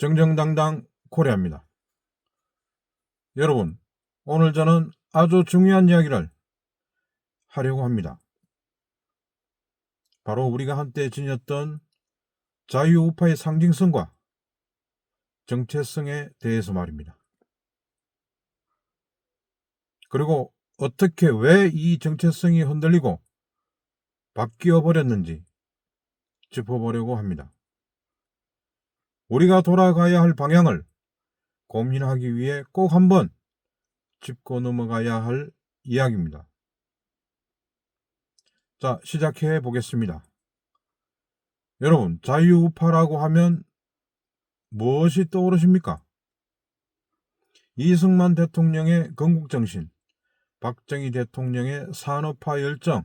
정정당당 코리아입니다. 여러분, 오늘 저는 아주 중요한 이야기를 하려고 합니다. 바로 우리가 한때 지녔던 자유우파의 상징성과 정체성에 대해서 말입니다. 그리고 어떻게 왜 이 정체성이 흔들리고 바뀌어 버렸는지 짚어보려고 합니다. 우리가 돌아가야 할 방향을 고민하기 위해 꼭 한번 짚고 넘어가야 할 이야기입니다. 자, 시작해 보겠습니다. 여러분, 자유우파라고 하면 무엇이 떠오르십니까? 이승만 대통령의 건국정신, 박정희 대통령의 산업화 열정,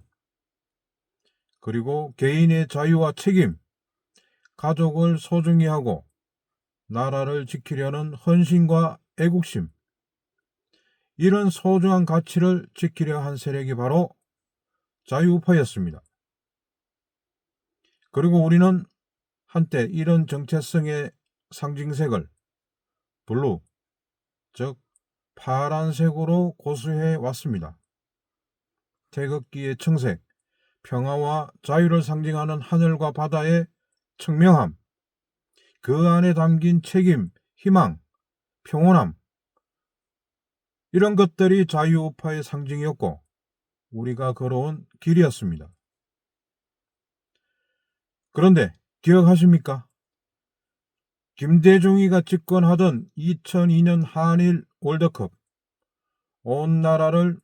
그리고 개인의 자유와 책임, 가족을 소중히 하고 나라를 지키려는 헌신과 애국심, 이런 소중한 가치를 지키려 한 세력이 바로 자유우파였습니다. 그리고 우리는 한때 이런 정체성의 상징색을 블루, 즉 파란색으로 고수해 왔습니다. 태극기의 청색, 평화와 자유를 상징하는 하늘과 바다의 청명함, 그 안에 담긴 책임, 희망, 평온함, 이런 것들이 자유우파의 상징이었고, 우리가 걸어온 길이었습니다. 그런데 기억하십니까? 김대중이가 집권하던 2002년 한일 월드컵, 온 나라를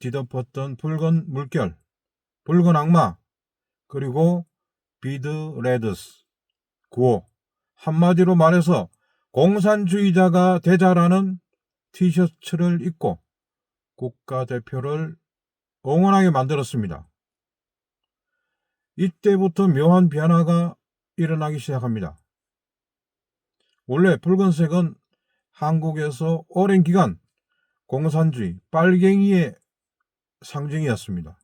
뒤덮었던 붉은 물결, 붉은 악마, 그리고 비드 레드스, 구호, 한마디로 말해서 공산주의자가 되자라는 티셔츠를 입고 국가대표를 응원하게 만들었습니다. 이때부터 묘한 변화가 일어나기 시작합니다. 원래 붉은색은 한국에서 오랜 기간 공산주의, 빨갱이의 상징이었습니다.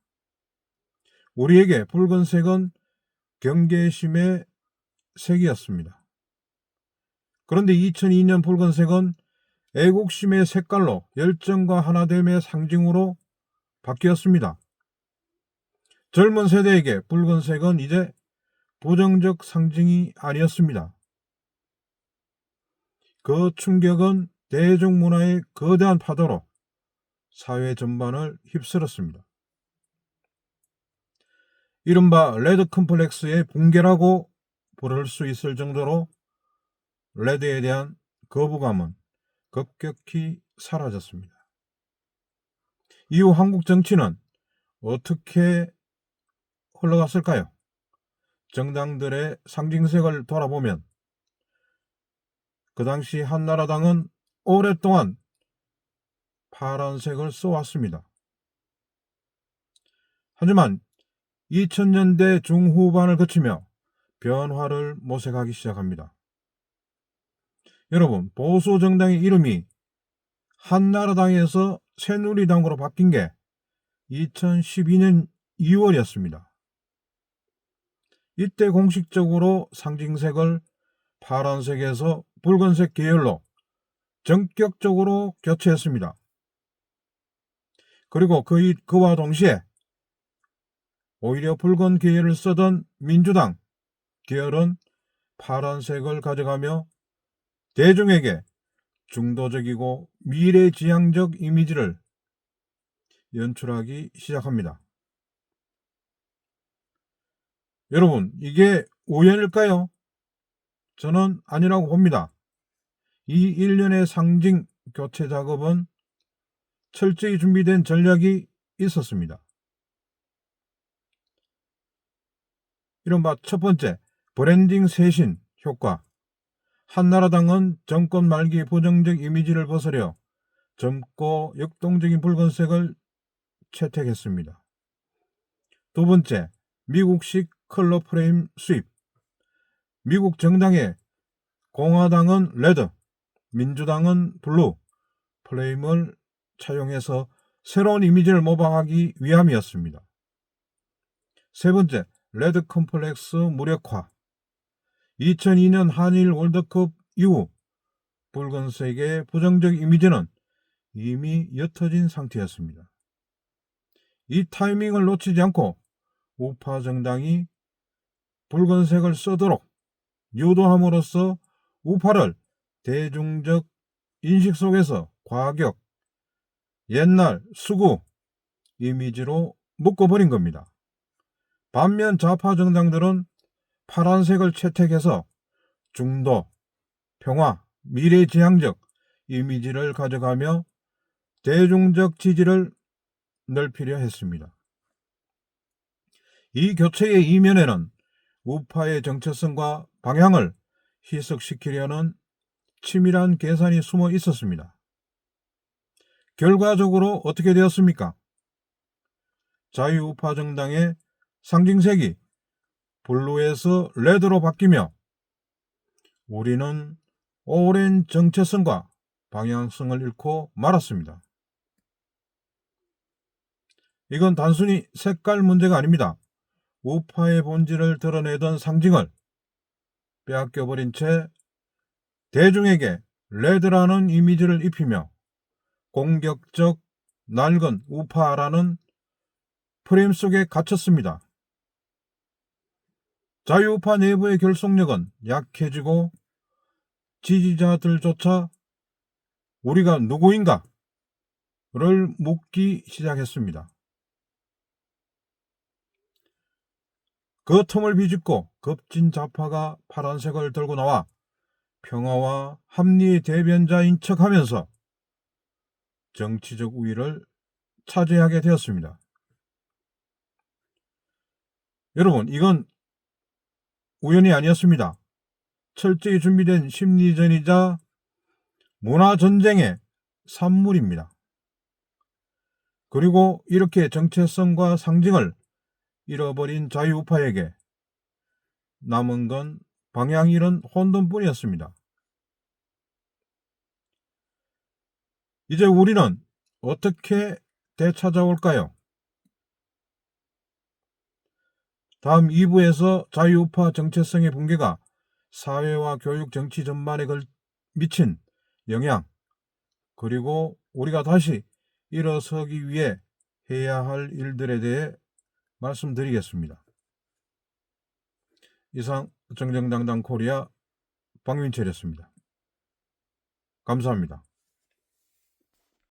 우리에게 붉은색은 경계심의 색이었습니다. 그런데 2002년 붉은색은 애국심의 색깔로 열정과 하나됨의 상징으로 바뀌었습니다. 젊은 세대에게 붉은색은 이제 부정적 상징이 아니었습니다. 그 충격은 대중 문화의 거대한 파도로 사회 전반을 휩쓸었습니다. 이른바 레드 컴플렉스의 붕괴라고 부를 수 있을 정도로 레드에 대한 거부감은 급격히 사라졌습니다. 이후 한국 정치는 어떻게 흘러갔을까요? 정당들의 상징색을 돌아보면 그 당시 한나라당은 오랫동안 파란색을 써왔습니다. 하지만 2000년대 중후반을 거치며 변화를 모색하기 시작합니다. 여러분, 보수 정당의 이름이 한나라당에서 새누리당으로 바뀐 게 2012년 2월이었습니다. 이때 공식적으로 상징색을 파란색에서 붉은색 계열로 전격적으로 교체했습니다. 그리고 그, 그와 동시에 오히려 붉은 계열을 쓰던 민주당 계열은 파란색을 가져가며 대중에게 중도적이고 미래지향적 이미지를 연출하기 시작합니다. 여러분, 이게 우연일까요? 저는 아니라고 봅니다. 이 일련의 상징 교체 작업은 철저히 준비된 전략이 있었습니다. 이른바 첫 번째, 브랜딩 쇄신 효과. 한나라당은 정권 말기 부정적 이미지를 벗으려 젊고 역동적인 붉은색을 채택했습니다. 두 번째, 미국식 컬러 프레임 수입. 미국 정당의 공화당은 레드, 민주당은 블루 프레임을 차용해서 새로운 이미지를 모방하기 위함이었습니다. 세 번째, 레드 컴플렉스 무력화. 2002년 한일 월드컵 이후 붉은색의 부정적 이미지는 이미 옅어진 상태였습니다. 이 타이밍을 놓치지 않고 우파 정당이 붉은색을 쓰도록 유도함으로써 우파를 대중적 인식 속에서 과격, 옛날, 수구 이미지로 묶어버린 겁니다. 반면 좌파 정당들은 파란색을 채택해서 중도, 평화, 미래지향적 이미지를 가져가며 대중적 지지를 넓히려 했습니다. 이 교체의 이면에는 우파의 정체성과 방향을 희석시키려는 치밀한 계산이 숨어 있었습니다. 결과적으로 어떻게 되었습니까? 자유우파 정당의 상징색이 블루에서 레드로 바뀌며 우리는 오랜 정체성과 방향성을 잃고 말았습니다. 이건 단순히 색깔 문제가 아닙니다. 우파의 본질을 드러내던 상징을 빼앗겨버린 채 대중에게 레드라는 이미지를 입히며 공격적 낡은 우파라는 프레임 속에 갇혔습니다. 자유우파 내부의 결속력은 약해지고 지지자들조차 우리가 누구인가를 묻기 시작했습니다. 그 틈을 비집고 급진 좌파가 파란색을 들고 나와 평화와 합리의 대변자인 척 하면서 정치적 우위를 차지하게 되었습니다. 여러분, 이건 우연이 아니었습니다. 철저히 준비된 심리전이자 문화전쟁의 산물입니다. 그리고 이렇게 정체성과 상징을 잃어버린 자유우파에게 남은 건 방향 잃은 혼돈뿐이었습니다. 이제 우리는 어떻게 되찾아올까요? 다음 2부에서 자유우파 정체성의 붕괴가 사회와 교육 정치 전반에 걸 미친 영향, 그리고 우리가 다시 일어서기 위해 해야 할 일들에 대해 말씀드리겠습니다. 이상 정정당당 코리아 박민철이었습니다. 감사합니다.